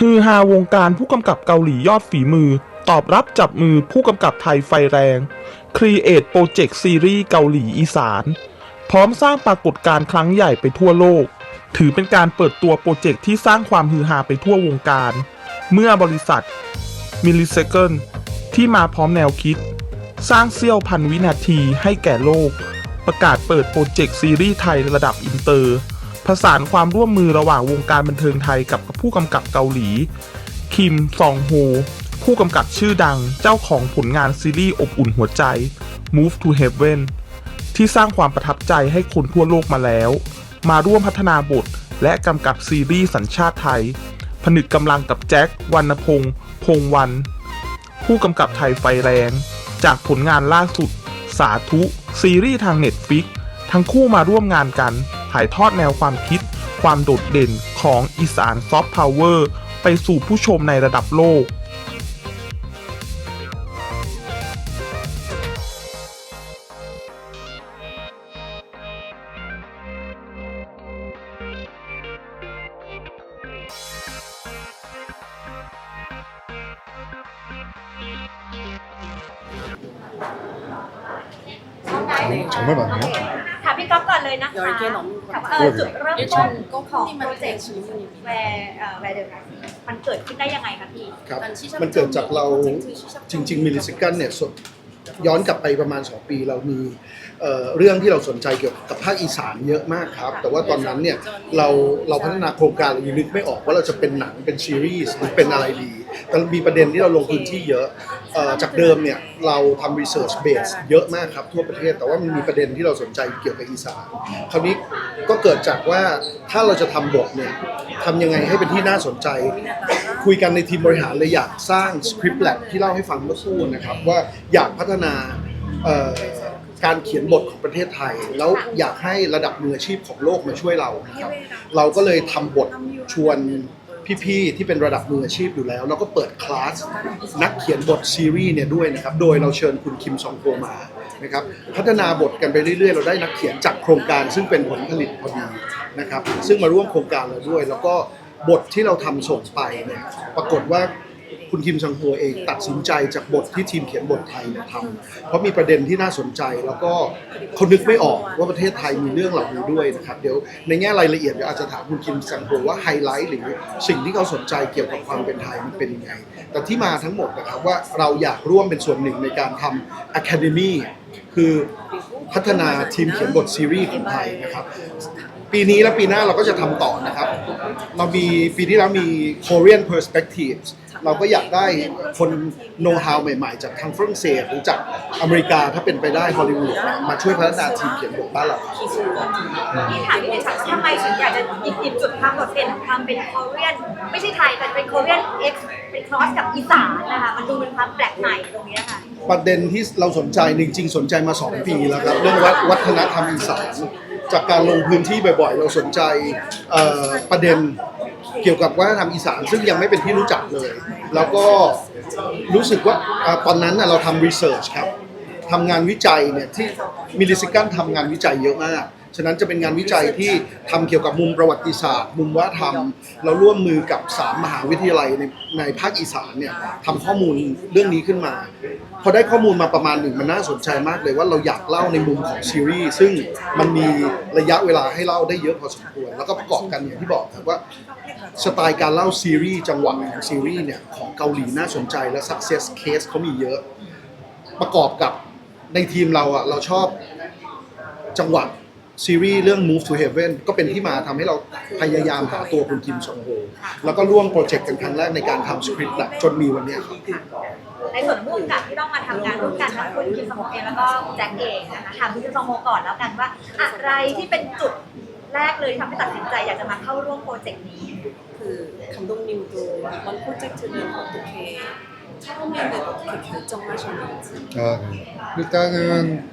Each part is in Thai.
ฮือฮาวงการผู้กำกับเกาหลียอดฝีมือ ตอบรับจับมือผู้กำกับไทยไฟแรง Create Project Series เกาหลีอีสาน พร้อมสร้างปรากฏการณ์ครั้งใหญ่ไปทั่วโลก ถือเป็นการเปิดตัวโปรเจกต์ที่สร้างความฮือฮาไปทั่ววงการ เมื่อบริษัท m i l l i s e c o n d ที่มาพร้อมแนวคิด สร้างเสี้ยวพันวินาทีให้แก่โลก ประกาศเปิดโปรเจกต์ซีรีส์ไทยระดับอินเตอร์ ผสานความร่วมมือระหว่างวงการบันเทิงไทยกับผู้กำกับเกาหลี คิมซองโฮผู้กำกับชื่อดังเจ้าของผลงานซีรีส์อบอุ่นหัวใจ Move to Heaven ที่สร้างความประทับใจให้คนทั่วโลกมาแล้ว มาร่วมพัฒนาบทและกำกับซีรีส์สัญชาติไทย ผนึกกำลังกับแจ็ควรรณพงษ์พงวัน ผู้กำกับไทยไฟแรง จากผลงานล่าสุด สาธุ ซีรีส์ทางเน็ตฟิกทั้งคู่มาร่วมงานกัน ถ่ายทอดแนวความคิด ความโดดเด่นของอีสานซอฟต์พาวเวอร์ ไปสู่ผู้ชมในระดับโลก 정말 많네요. ถามพี่ก๊อฟก่อนเลยนะคะ เดี๋ยวไอ้เ กมน้องถามว่าเออจุดเริ่มต้นก็ของที่โปมันรเจกต์แวร์เอ่อแวร์เดอร์มันเกิดขึ้นได้ยังไงคะพี่ครับมันเกิดจากเราจริง ๆมิลลิซิกันเนี่ยสย้อนกลับไปประมาณ 2 ปีเรามีเอ่อเรื่องที่เราสนใจเกี่ยวกับภาคอีสานเยอะมากครับ แต่ว่าตอนนั้นเนี่ยเราเราพัฒนาโครงการเรายังนึกไม่ออกว่าเราจะเป็นหนังเป็นซีรีส์หรือเป็นอะไรดี แต่มีประเด็นที่เราลงพื้นที่เยอะเอ่อจากเดิมเนี่ยเราทำ research base เยอะมากครับทั่วประเทศ แต่ว่ามันมีประเด็นที่เราสนใจเกี่ยวกับอีสานคราวนี้ก็เกิดจากว่าถ้าเราจะทำบทเนี่ยทำยังไงให้เป็นที่น่าสนใจ คุยกันในทีมบริหารเลยอยากสร้างสคริปต์แลบที่เล่าให้ฟังเมื่อสักครู่นะครับว่าอยากพัฒนาเอ่อการเขียนบทของประเทศไทย แล้วอยากให้ระดับมืออาชีพของโลกมาช่วยเรานะครับ เราก็เลยทำบทชวน พี่ๆที่เป็นระดับมืออาชีพอยู่แล้ว แล้วก็เปิดคลาสนักเขียนบทซีรีส์เนี่ยด้วยนะครับโดยเราเชิญคุณคิมซองโกมานะครับพัฒนาบทกันไปเรื่อยๆ เราได้นักเขียนจากโครงการซึ่งเป็นผลผลิตพอดีนะครับซึ่งมาร่วมโครงการเราด้วย แล้วก็บทที่เราทำส่งไปเนี่ยปรากฏว่า คุณคิมซังโฮเองตัดสินใจจากบทที่ทีมเขียนบทไทยเนี่ยทำเพราะมีประเด็นที่น่าสนใจแล้วก็เขานึกไม่ออกว่าประเทศไทยมีเรื่องเหล่านี้ด้วยนะครับเดี๋ยวในแง่รายละเอียดเดี๋ยวอาจจะถามคุณคิมซังโฮว่าไฮไลท์หรือสิ่งที่เขาสนใจเกี่ยวกับความเป็นไทยมันเป็นยังไง แต่ที่มาทั้งหมดนะครับว่าเราอยากร่วมเป็นส่วนหนึ่งในการทำ Academy คือพัฒนาทีมเขียนบทซีรีส์ของไทยนะครับ ปีนี้และปีหน้าเราก็จะทำต่อนะครับ เรามีปีที่แล้วมี Korean Perspectives เราก็อยากได้คนโน้ตฮาวใหม่ๆ จากทางฝรั่งเศสหรือจากอเมริกาถ้าเป็นไปได้ฮอลลีวูดมาช่วยพัฒนาทีมเขียนบทบ้านเราพี่ถามพี่เดชทำไมถึงอยากจะหยิบหยิบจุดความโดดเด่นความเป็นโคเรียน ไม่ใช่ไทยแต่เป็นโคเรียนเอ็กซ์เป็นครอสกับอีสานนะคะ มันดูเป็นความแปลกใหม่ตรงเนี้ยค่ะ ประเด็นที่เราสนใจจริงๆสนใจมา 2 ปีแล้วครับ เรื่องวัฒวัฒนธรรมอีสานจากการลงพื้นที่บ่อยๆ เราสนใจประเด็นเกี่ยวกับวัฒนธรรมอีสานซึ่งยังไม่เป็นที่รู้จักเลย แล้วก็รู้สึกว่าตอนนั้นเราทำรีเสิร์ชครับทำงานวิจัยเนี่ยที่มิลลิซิกันทำงานวิจัยเยอะมากฉะนั้นจะเป็นงานวิจัยที่ทำเกี่ยวกับมุมประวัติศาสตร์ มุมวัฒนธรรม เราร่วมมือกับสามมหาวิทยาลัยในในภาคอีสานเนี่ยทำข้อมูลเรื่องนี้ขึ้นมา อได้ข้อมูลมาประมาณหนึ่งมันน่าสนใจมากเลยว่าเราอยากเล่าในมุมของซีรีส์ซึ่งมันมีระยะเวลาให้เล่าได้เยอะพอสมควร แล้วก็ประกอบกันอย่างที่บอกครับว่าสไตล์การเล่าซีรีส์จังหวะของซีรีส์เนี่ยของเกาหลีน่าสนใจและ success case เขามีเยอะ ประกอบกับในทีมเราอะเราชอบจังหวะซีรีส์เรื่อง Move to Heaven ก็เป็นที่มาทำให้เราพยายามหาตัวคุณคิมซองโฮแล้วก็ร่วมโปรเจกต์กันครั้งแรกในการทำสคริปต์จนมีวันนี้ครับ ในส่วนผู้กำกับที่ต้องมาทำงานร่วมกันทั้งคุณคิมซองโฮเองแล้วก็แจ็คเองนะคะถามคุณคิมซองโฮก่อนแล้วกันว่า อะไรที่เป็นจุดแรกเลยที่ทำให้ตัดสินใจอยากจะมาเข้าร่วมโปรเจกต์นี้ 그 감독님도 이번 프로젝트를 어떻게 처음에는 어떻게 결정하셨는지 아, 네. 일단은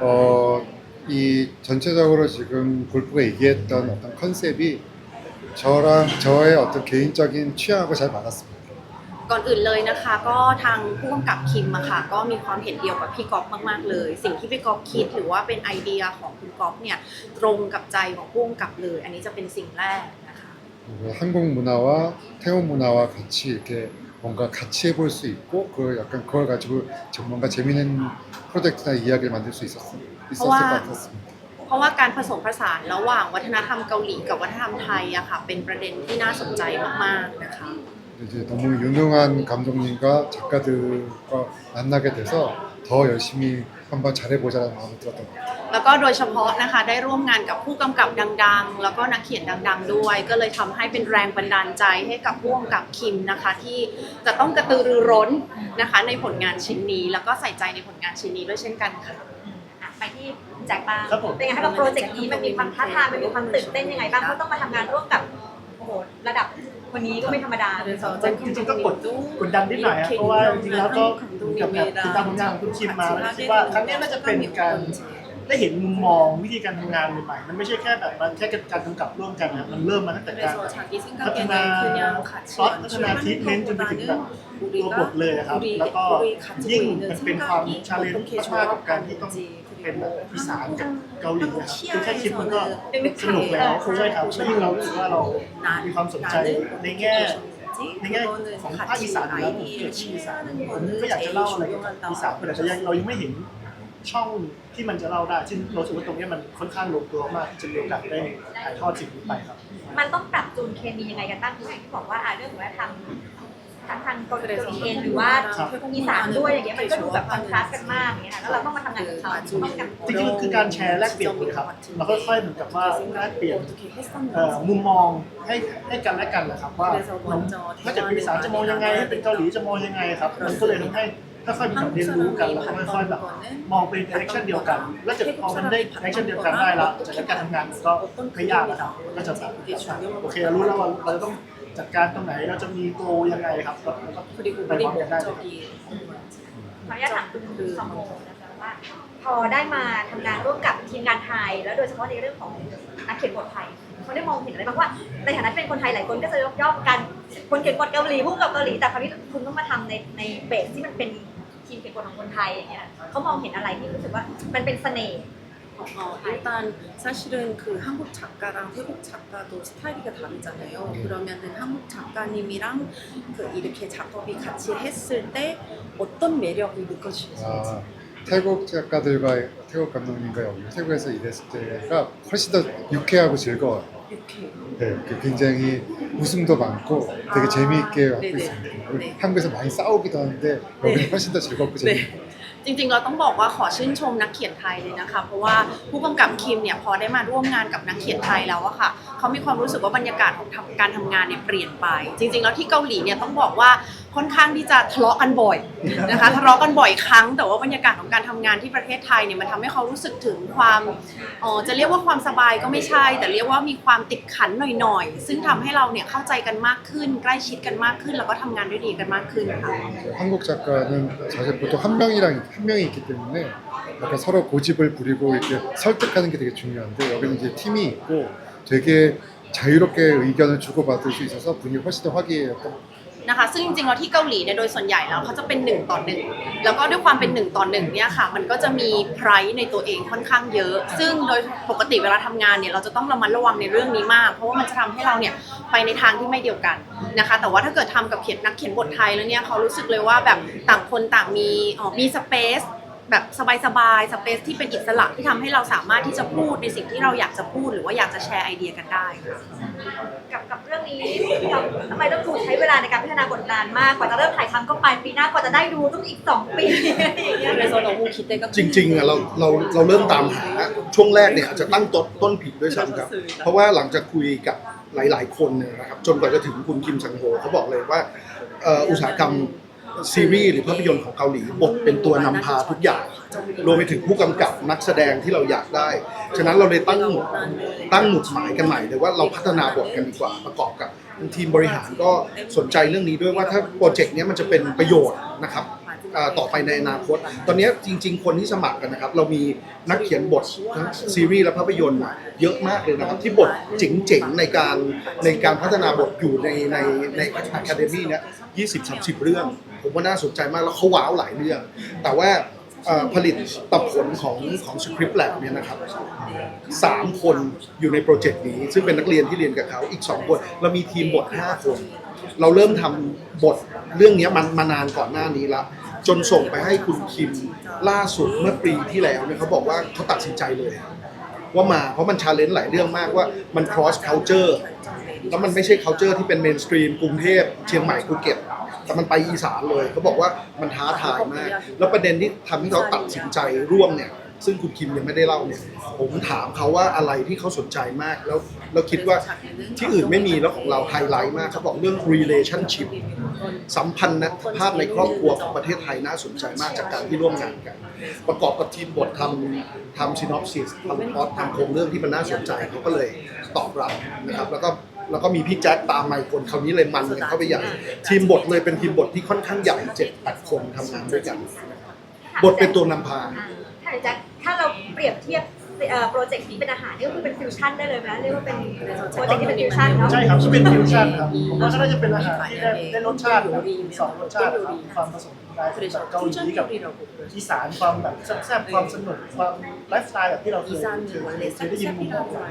어, 이 전체적으로 지금 골프가 얘기했던 어떤 컨셉이 저랑 저의 어떤 개인적인 취향하고 잘 맞았습니다. ก่อนอื่นเลยนะคะ ก็ทางผู้กำกับคิมอะค่ะ ก็มีความเห็นเดียวกับพี่ก๊อฟมากๆเลย สิ่งที่พี่ก๊อฟคิดหรือว่าเป็นไอเดียของคุณก๊อฟเนี่ยตรงกับใจของผู้กำกับเลย อันนี้จะเป็นสิ่งแรกนะคะ 그리고 한국 문화와 태국 문화와 같이 이렇게 뭔가 같이 해볼 수 있고 그 약간 그걸 가지고 좀 뭔가 재밌는 프로젝트나 이야기를 만들 수 있었, 있었을 와. 것 같았습니다. เพราะว่าการผสมผสานระหว่างวัฒนธรรมเกาหลีกับวัฒนธรรมไทยอะค่ะ เป็นประเด็นที่น่าสนใจมากๆนะคะ 이제 너무 유능한 감독님과 작가들과 만나게 돼서 더 열심히 한번 잘해보자는 마음이 들었던 것 같아요. แล้วก็โดยเฉพาะนะคะได้ร่วมงานกับผู้กำกับดัง ๆ แล้วก็นักเขียนดัง ๆ ด้วย ก็เลยทำให้เป็นแรงบันดาลใจให้กับผู้กำกับคิมนะคะ ที่จะต้องกระตือรือร้นนะคะ ในผลงานชิ้นนี้ แล้วก็ใส่ใจในผลงานชิ้นนี้ด้วยเช่นกันค่ะ อ่ะไปที่แจ็คบ้าง ครับผม เป็นไงคะกับโปรเจกต์นี้มันมีความท้าทายมันมีความตื่นเต้นยังไงบ้างเพราะต้องมาทำงานร่วมกับโอ้โหระดับ คนนี้ก็ไม่ธรรมดาจริงๆก็กดกดดันนิดหน่อยครับเพราะว่าจริงๆแล้วก็กับแบบติดตามผลงานของคุณคิมมาแล้วคิดว่าครั้งนี้น่าจะเป็นการ ได้เห็นมุมมองวิธีการทำงานใหม่ๆมันไม่ใช่แค่แบบว่าแค่การกำกับร่วมกันนะมันเริ่มมาตั้งแต่การพัฒนาซอสพัฒนาทิศเน้นจนไปถึงแบบตัวบทเลยครับ แล้วก็ยิ่งมันเป็นความชาเลนจ์มากๆกับการที่ต้องเป็นแบบอีสานกับเกาหลีนะครับคือแค่คิดมันก็สนุกแล้วใช่ครับยิ่งเรารู้สึว่าเรามีความสนใจในแง่ในแง่ของภาคอีสานแล้วเกิดชีสานก็อยากจะเล่าอะไรเกี่ยวกับอีสานแต่เรายังไม่เห็น ช่องที่มันจะเล่าได้ซึ่งเราสึกว่าตรงเนี้ยมันค่อนข้างลงตัวมากที่จะมีโอกาสได้ถ่ายทอดสิ่งนี้ไปครับ มันต้องปรับจูนเคมียังไงกันบ้างที่อย่างที่บอกว่าอะเรื่องของวัฒนธรรมทั้งทางเกาหลีเองหรือว่าครับอีสานด้วยอย่างเงี้ยมันก็ดูแบบคอนทราสต์กันมากอย่างเงี้ยค่ะแล้วเราต้องมาทำงานกับเขาต้องกันจริงๆคือการแชร์แลกเปลี่ยนนะครับเราค่อยๆเหมือนกับว่าแลกเปลี่ยน เอ่อมุมมองให้ให้กันและกันนะครับว่าเราถ้าเกิดเป็นอีสานจะมองยังไงถ้าเป็นเกาหลีจะมองยังไงครับมันก็เลยทำให้ ถ้าค่อยมีแบบเรียนรู้กันแล้วค่อยๆแบบมองเป็นดิเรกชันเดียวกัน แล้วจะพอมันได้ดิเรกชันเดียวกันได้และจัดการทำงานก็ขม่ยากแล้วครับก็จะแบบโอเครู้แล้วว่าเราจะต้องจัดการตรงไหนเราจะมีโกยังไงครับแล้วก็ไปพร้อมกันได้ขออนุญาตถามคุณสมโมนะคะว่าพอได้มาทำงานร่วมกับทีมงานไทย แล้วโดยเฉพาะในเรื่องของนักเขียนบทไทยเขาได้มองเห็นอะไรบ้างว่าในฐานะเป็นคนไทยหลายคนก็จะยกย่องกันคนเขียนบทเกาหลีผู้กับเกาหลีแต่คราวนี้คุณต้องมาทำในในเบสที่มันเป็น ทีมเขียนบทของคนไทยอย่างเงี้ยเขามองเห็นอะไรที่รู้สึกว่ามันเป็นเสน่ห์ 어, 일단 사실은 그 한국 작가랑 태국 작가도 스타일이 다르잖아요. 그러면은 한국 작가님이랑 그 이렇게 작업이 같이 했을 때 어떤 매력이 느껴지세요? 아, 태국 작가들과 태국 감독님과 여기 태국에서 일했을 때가 훨씬 더 유쾌하고 즐거워요. 이렇게 네, 그 굉장히 웃음도 많고 되게 아, 재미있게 하고 네네. 있습니다. 우리 네. 한국에서 많이 싸우기도 하는데 여기는 훨씬 더 즐겁고 재미있고 จริงๆ เราต้องบอกว่าขอชื่นชมนักเขียนไทยเลยนะคะ เพราะว่าผู้กำกับคิมเนี่ยพอได้มาร่วมงานกับนักเขียนไทยแล้วอะค่ะเขามีความรู้สึกว่าบรรยากาศของทำการทำงานเนี่ยเปลี่ยนไป จริง ๆ แล้วที่เกาหลีเนี่ยต้องบอกว่า ค่อนข้างที่จะทะเลาะกันบ่อยนะคะทะเลาะกันบ่อยครั้ง แต่ว่าบรรยากาศของการทำงานที่ประเทศไทยเนี่ยมันทำให้เขารู้สึกถึงความเอ่อจะเรียกว่าความสบายก็ไม่ใช่ แต่เรียกว่ามีความติดขันหน่อยๆ ซึ่งทำให้เราเนี่ยเข้าใจกันมากขึ้น ใกล้ชิดกันมากขึ้น แล้วก็ทำงานด้วยดีกันมากขึ้นค่ะ 한국 작가는 사실 보통 한 명이랑 한 명이 있기 때문에 약간 서로 고집을 부리고 이렇게 설득하는 게 되게 중요한데 여기는 이제 팀이 있고 되게 자유롭게 의견을 주고받을 수 있어서 분위기 훨씬 더 화기애애했던 것 같아요. นะคะ ซึ่งจริงๆแล้วที่เกาหลีเนี่ยโดยส่วนใหญ่แล้วเขาจะเป็นหนึ่งต่อหนึ่งแล้วก็ด้วยความเป็นหนึ่งต่อหนึ่งเนี่ยค่ะ มันก็จะมีไพรในตัวเองค่อนข้างเยอะ ซึ่งโดยปกติเวลาทำงานเนี่ยเราจะต้องระมัดระวังในเรื่องนี้มาก เพราะว่ามันจะทำให้เราเนี่ยไปในทางที่ไม่เดียวกันนะคะ แต่ว่าถ้าเกิดทำกับเขียนนักเขียนบทไทยแล้วเนี่ยเขารู้สึกเลยว่าแบบต่างคนต่างมีอ๋อมีสเปซ แบบสบายๆสเปซที่เป็นอิสระที่ทำให้เราสามารถที่จะพูดในสิ่งที่เราอยากจะพูดหรือว่าอยากจะแชร์ไอเดียกันได้ค่ะ กับกับเรื่องนี้กับทำไมต้องถูกใช้เวลาในการพัฒนากดนานมากกว่าจะเริ่มถ่ายทำก็ปลายปีหน้ากว่าจะได้ดูต้องอีก 2 ปีอะไรย่างเงี้ยในโซนของคูคิดเต้ก็จริงๆอะเราเราเราเริ่มตามหาช่วงแรกเนี่ยอาจจะตั้งต้นต้นผิดด้วยซ้ำครับ เพราะว่าหลังจากคุยกับหลาย ๆ คนเนี่ยนะครับจนกว่าจะถึงคุณคิมสังโฮเขาบอกเลยว่าอุตสาหกรรม ซีรีส์หรือภาพยนตร์ของเกาหลีบทเป็นตัวนำพาทุกอย่าง รวมไปถึงผู้กำกับนักแสดงที่เราอยากได้ ฉะนั้นเราเลยตั้งตั้งหมุดหมายกันใหม่เลยว่าเราพัฒนาบทกันดีกว่าประกอบกับทีมบริหารก็สนใจเรื่องนี้ด้วยว่าถ้าโปรเจกต์นี้มันจะเป็นประโยชน์นะครับต่อไปในอนาคต ตอนนี้จริง ๆ คนที่สมัครกันนะครับ เรามีนักเขียนบททั้งซีรีส์และภาพยนตร์เยอะมากเลยนะครับ ที่บทเจ๋งๆ ในการในการพัฒนาบทอยู่ในในในอคาเดมี่เนี้ยยี่สิบสามสิบเรื่อง ผมว่าน่าสนใจมากแล้วเขาว้าวหลายเรื่อง แต่ว่าผลิตตับผลของของสคริปต์แลบเนี่ยนะครับสามคนอยู่ในโปรเจกต์นี้ ซึ่งเป็นนักเรียนที่เรียนกับเขาอีกสองคนเรามีทีมบทห้าคน เราเริ่มทำบทเรื่องนี้มันมานานก่อนหน้านี้ละจนส่งไปให้คุณคิมล่าสุดเมื่อปีที่แล้วเนี่ยเขาบอกว่าเขาตัดสินใจเลย ว่ามาเพราะมันชาเลนจ์หลายเรื่องมากว่ามัน cross culture แล้วมันไม่ใช่ culture ที่เป็น mainstream กรุงเทพเชียงใหม่ภูเก็ต แต่มันไปอีสานเลยเขาบอกว่ามันท้าทายมาก แล้วประเด็นที่ทำให้เขาตัดสินใจร่วมเนี่ย ซึ่งคุณคิมยังไม่ได้เล่าเนี่ย ผมถามเขาว่าอะไรที่เขาสนใจมากแล้วแล้วคิดว่าที่อื่นไม่มีแล้วของเราไฮไลท์มากเขาบอกเรื่อง relationship สัมพันธภาพในครอบครัวของประเทศไทยน่าสนใจมากจากการที่ร่วมงานกัน ประกอบกับทีมบททำทำซินอปซิสทำพล็อตทำโครงเรื่องที่มันน่าสนใจเขาก็เลยตอบรับนะครับแล้วก็ แล้วก็มีพี่แจ็คตามมาอีกคนคราวนี้เลยมันกันเข้าไปใหญ่ทีมบทเลยเป็นทีมบทที่ค่อนข้างใหญ่เจ็ดแปดคนทำงานด้วยกัน บทเป็นตัวนำพาอ่าถ้าเดี๋ยวจะถ้าเราเปรียบเทียบเอ่อ โปรเจกต์นี้เป็นอาหารนี่ก็คือเป็นฟิวชั่นได้เลยไหมเรียกว่าเป็นโปรเจกต์ที่เป็นฟิวชั่นเนาะใช่ครับที่เป็นฟิวชั่นครับผมว่าก็น่าจะเป็นอาหารที่ได้ได้รสชาติแบบสองรสชาติครับความผสมกันได้จากเกาหลีกับอีสานความแบบแซ่บๆความสนุกความไลฟ์สไตล์แบบที่เราเคยเคยเคยได้ยินมุมมองของ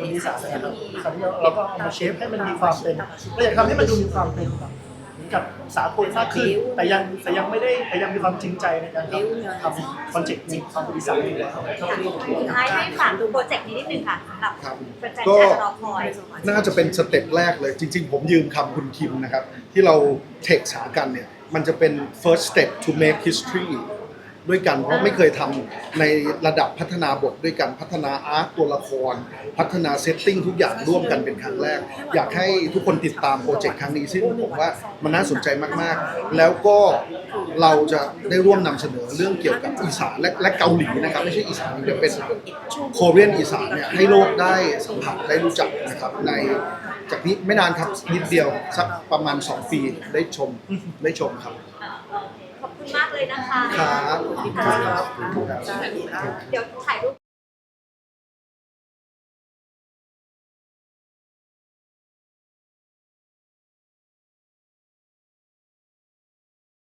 คนอีสานนะครับคราวนี้เราก็เอามาเชฟให้มันมีความเป็นเราอยากทำให้มันดูมีความเป็นแบบเหมือน กับสากลมากขึ้นแต่ยังแต่ยังไม่ได้แต่ยังมีความจริงใจในการทำทำโปรเจกต์นี้ความเป็นอีสานอยู่แล้วค่ะสุดท้ายให้ฝากดูโปรเจกต์นี้นิดนึงค่ะสำหรับครับแฟนๆที่อาจจะรอคอยน่าจะเป็นสเต็ปแรกเลยจริง ๆ ผมยืมคำคุณคิมนะครับ ที่เราเทคสากันเนี่ย มันจะเป็น first step to make history ด้วยกัน เพราะไม่เคยทำในระดับพัฒนาบทด้วยกันพัฒนาอาร์ตตัวละคร พัฒนาเซตติ้งทุกอย่างร่วมกันเป็นครั้งแรก อยากให้ทุกคนติดตามโปรเจกต์ครั้งนี้ซึ่งผมว่ามันน่าสนใจมากๆ แล้วก็เราจะได้ร่วมนำเสนอเรื่องเกี่ยวกับอีสานและและเกาหลีนะครับไม่ใช่อีสานจะเป็นโคเรียนอีสานเนี่ยให้โลกได้สัมผัสได้รู้จักนะครับในจากนี้ไม่นานครับนิดเดียวสักประมาณ 2 ปีได้ชมได้ชมครับ คุณมากเลยนะคะ ครับเดี๋ยวถ่ายรูป